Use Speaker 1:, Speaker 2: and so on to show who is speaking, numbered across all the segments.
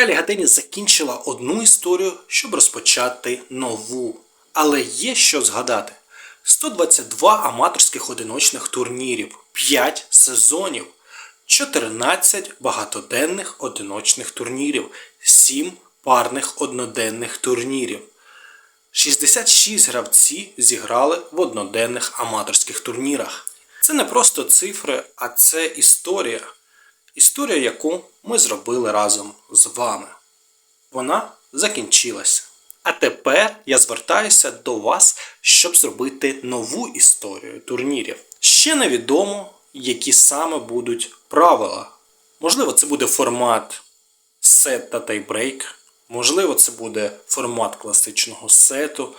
Speaker 1: Гра Ліга закінчила одну історію, щоб розпочати нову. Але є що згадати: 122 аматорських одиночних турнірів, 5 сезонів, 14 багатоденних одиночних турнірів, 7 парних одноденних турнірів. 66 гравці зіграли в одноденних аматорських турнірах. Це не просто цифри, а це історія. Історія, яку ми зробили разом з вами. Вона закінчилася. А тепер я звертаюся до вас, щоб зробити нову історію турнірів. Ще невідомо, які саме будуть правила. Можливо, це буде формат сет та тайбрейк. Можливо, це буде формат класичного сету.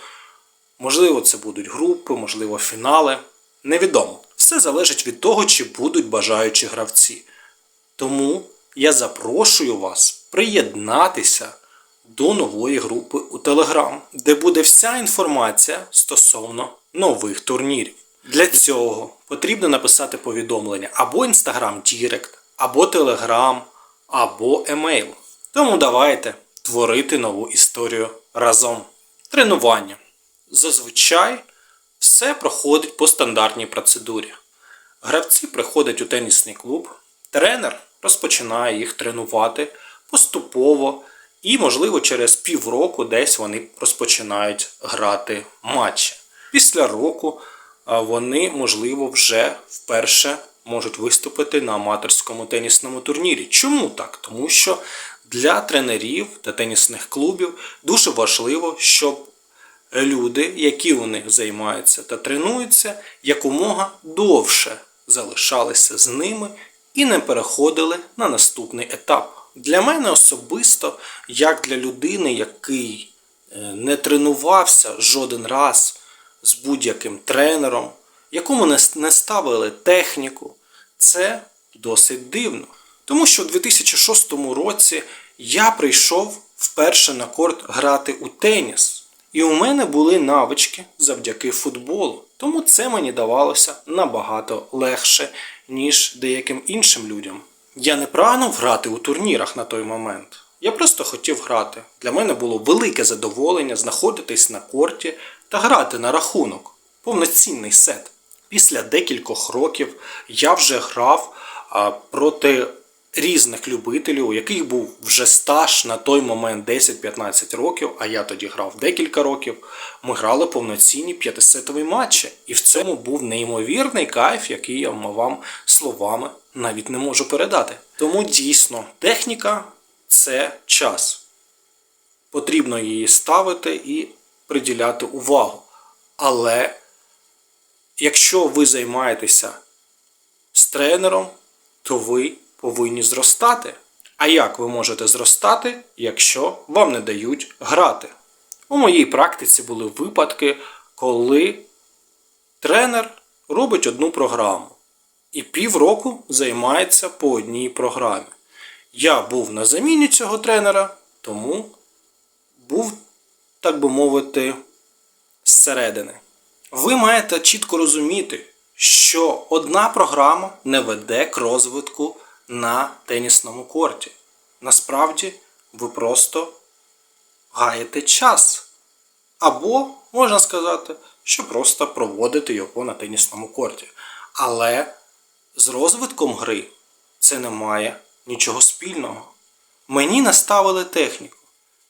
Speaker 1: Можливо, це будуть групи, можливо, фінали. Невідомо. Все залежить від того, чи будуть бажаючі гравці. Тому я запрошую вас приєднатися до нової групи у Telegram, де буде вся інформація стосовно нових турнірів. Для цього потрібно написати повідомлення або Instagram Direct, або Telegram, або емейл. Тому давайте творити нову історію разом. Тренування. Зазвичай все проходить по стандартній процедурі. Гравці приходять у тенісний клуб, тренер розпочинає їх тренувати поступово, і, можливо, через півроку десь вони розпочинають грати матчі. Після року вони, можливо, вже вперше можуть виступити на аматорському тенісному турнірі. Чому так? Тому що для тренерів та тенісних клубів дуже важливо, щоб люди, які у них займаються та тренуються, якомога довше залишалися з ними і не переходили на наступний етап. Для мене особисто, як для людини, який е, не тренувався жоден раз з будь-яким тренером, якому не ставили техніку, це досить дивно. Тому що у 2006 році я прийшов вперше на корт грати у теніс. І у мене були навички завдяки футболу. Тому це мені давалося набагато легше, ніж деяким іншим людям. Я не прагнув грати у турнірах на той момент. Я просто хотів грати. Для мене було велике задоволення знаходитись на корті та грати на рахунок. Повноцінний сет. Після декількох років я вже грав проти різних любителів, у яких був вже стаж на той момент 10-15 років, а я тоді грав декілька років. Ми грали повноцінні п'ятисетові матчі. І в цьому був неймовірний кайф, який я вам словами навіть не можу передати. Тому дійсно техніка це час. Потрібно її ставити і приділяти увагу. Але якщо ви займаєтеся з тренером, то ви повинні зростати. А як ви можете зростати, якщо вам не дають грати? У моїй практиці були випадки, коли тренер робить одну програму і півроку займається по одній програмі. Я був на заміні цього тренера, тому був, так би мовити, зсередини. Ви маєте чітко розуміти, що одна програма не веде к розвитку на тенісному корті. Насправді, ви просто гаєте час. Або, можна сказати, що просто проводите його на тенісному корті. Але з розвитком гри це не має нічого спільного. Мені наставили техніку.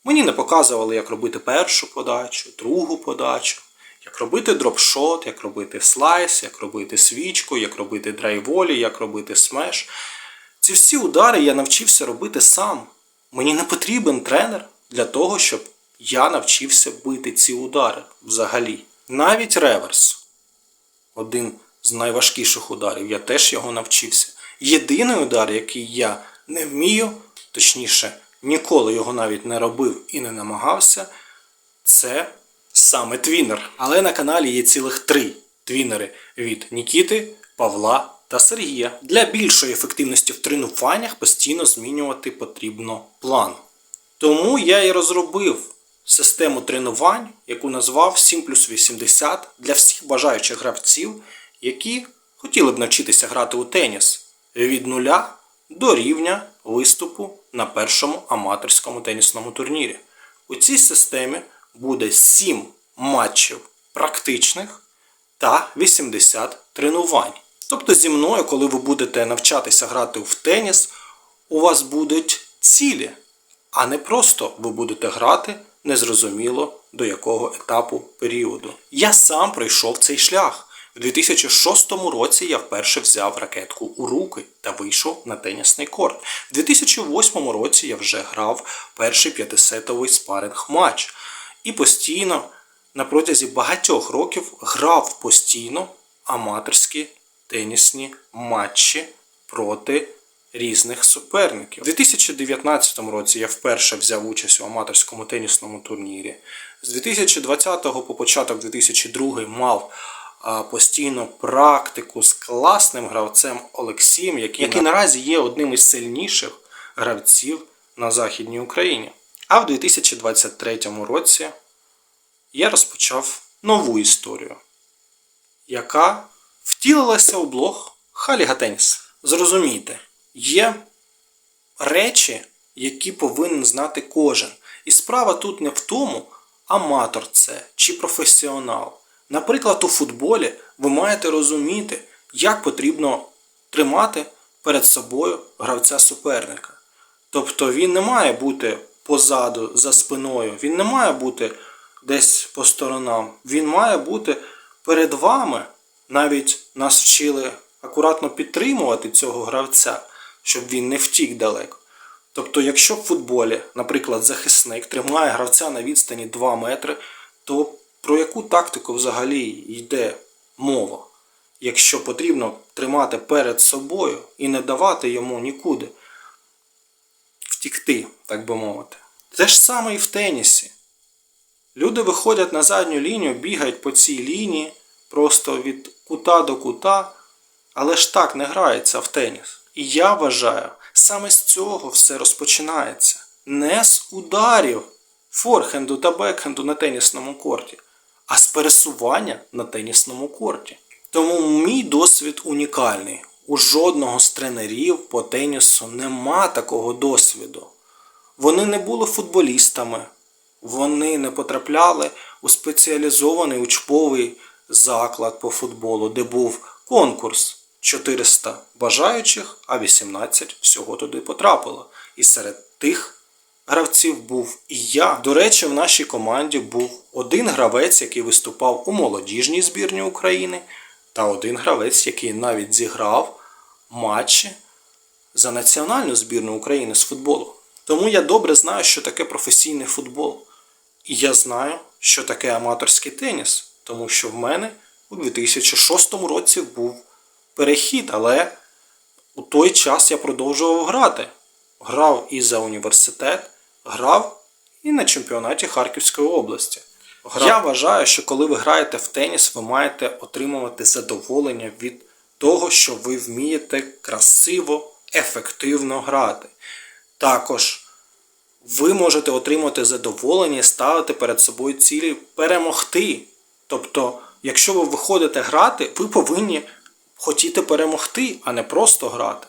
Speaker 1: Мені не показували, як робити першу подачу, другу подачу, як робити дропшот, як робити слайс, як робити свічку, як робити драйволі, як робити смеш. Ці всі удари я навчився робити сам. Мені не потрібен тренер для того, щоб я навчився бити ці удари взагалі. Навіть реверс один з найважкіших ударів. Я теж його навчився. Єдиний удар, який я не вмію, точніше, ніколи його навіть не робив і не намагався, це саме твінер. Але на каналі є цілих три твінери від Нікіти, Павла та Сергія. Для більшої ефективності в тренуваннях постійно змінювати потрібно план. Тому я і розробив систему тренувань, яку назвав 7 плюс 80 для всіх бажаючих гравців, які хотіли б навчитися грати у теніс від нуля до рівня виступу на першому аматорському тенісному турнірі. У цій системі буде 7 матчів практичних та 80 тренувань. Тобто зі мною, коли ви будете навчатися грати в теніс, у вас будуть цілі, а не просто ви будете грати незрозуміло до якого етапу періоду. Я сам пройшов цей шлях. У 2006 році я вперше взяв ракетку у руки та вийшов на тенісний корт. У 2008 році я вже грав перший п'ятисетовий спаринг матч і постійно на протязі багатьох років грав постійно аматорські тенісні матчі проти різних суперників. У 2019 році я вперше взяв участь у аматорському тенісному турнірі. З 2020 по початок 2002 мав а, постійно практику з класним гравцем Олексієм, який, який наразі є одним із сильніших гравців на Західній Україні. А в 2023 році я розпочав нову історію, яка втілилася у блог Халіга Теніс. Зрозумійте, є речі, які повинен знати кожен. І справа тут не в тому, аматор це чи професіонал. Наприклад, у футболі ви маєте розуміти, як потрібно тримати перед собою гравця суперника. Тобто він не має бути позаду, за спиною, він не має бути десь по сторонам, він має бути перед вами. Навіть нас вчили акуратно підтримувати цього гравця, щоб він не втік далеко. Тобто, якщо в футболі, наприклад, захисник тримає гравця на відстані 2 метри, то про яку тактику взагалі йде мова? Якщо потрібно тримати перед собою і не давати йому нікуди втікти, так би мовити. Те ж саме і в тенісі. Люди виходять на задню лінію, бігають по цій лінії просто від кута до кута, але ж так не грається в теніс. І я вважаю, саме з цього все розпочинається. Не з ударів форхенду та бекхенду на тенісному корті, а з пересування на тенісному корті. Тому мій досвід унікальний. У жодного з тренерів по тенісу нема такого досвіду. Вони не були футболістами, вони не потрапляли у спеціалізований учбовий заклад по футболу, де був конкурс 400 бажаючих, а 18 всього туди потрапило. І серед тих гравців був і я. До речі, в нашій команді був один гравець, який виступав у молодіжній збірні України, та один гравець, який навіть зіграв матчі за національну збірну України з футболу. Тому я добре знаю, що таке професійний футбол. І я знаю, що таке аматорський теніс, тому що в мене у 2006 році був перехід, але у той час я продовжував грати. Грав і за університет, грав і на чемпіонаті Харківської області. Грав. Я вважаю, що коли ви граєте в теніс, ви маєте отримувати задоволення від того, що ви вмієте красиво, ефективно грати. Також ви можете отримати задоволення і ставити перед собою цілі перемогти. Тобто, якщо ви виходите грати, ви повинні хотіти перемогти, а не просто грати.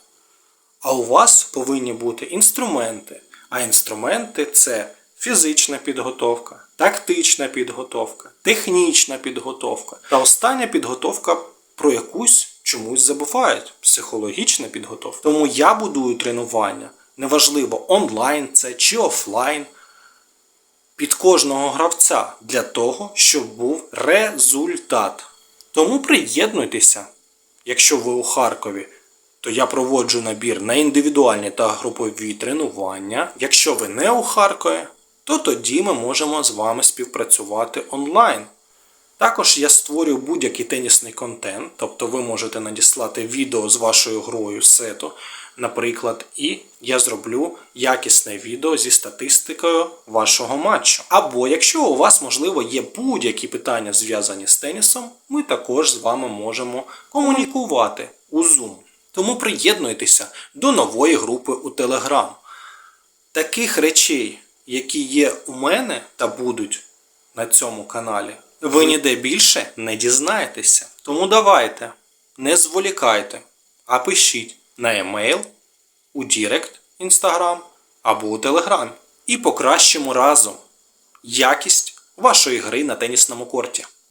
Speaker 1: А у вас повинні бути інструменти. А інструменти це фізична підготовка, тактична підготовка, технічна підготовка. Та остання підготовка про якусь чомусь забувають психологічна підготовка. Тому я будую тренування. Неважливо, онлайн це чи офлайн, під кожного гравця для того, щоб був результат. Тому приєднуйтеся, якщо ви у Харкові, то я проводжу набір на індивідуальні та групові тренування. Якщо ви не у Харкові, то тоді ми можемо з вами співпрацювати онлайн. Також я створюю будь-який тенісний контент, тобто ви можете надіслати відео з вашою грою сету, наприклад, і я зроблю якісне відео зі статистикою вашого матчу. Або якщо у вас, можливо, є будь-які питання зв'язані з тенісом, ми також з вами можемо комунікувати у Zoom. Тому приєднуйтеся до нової групи у Telegram. Таких речей, які є у мене та будуть на цьому каналі, ви ніде більше не дізнаєтеся. Тому давайте, не зволікайте, а пишіть на емейл, у Дірект Instagram або у Telegram І покращимо разом якість вашої гри на тенісному корті.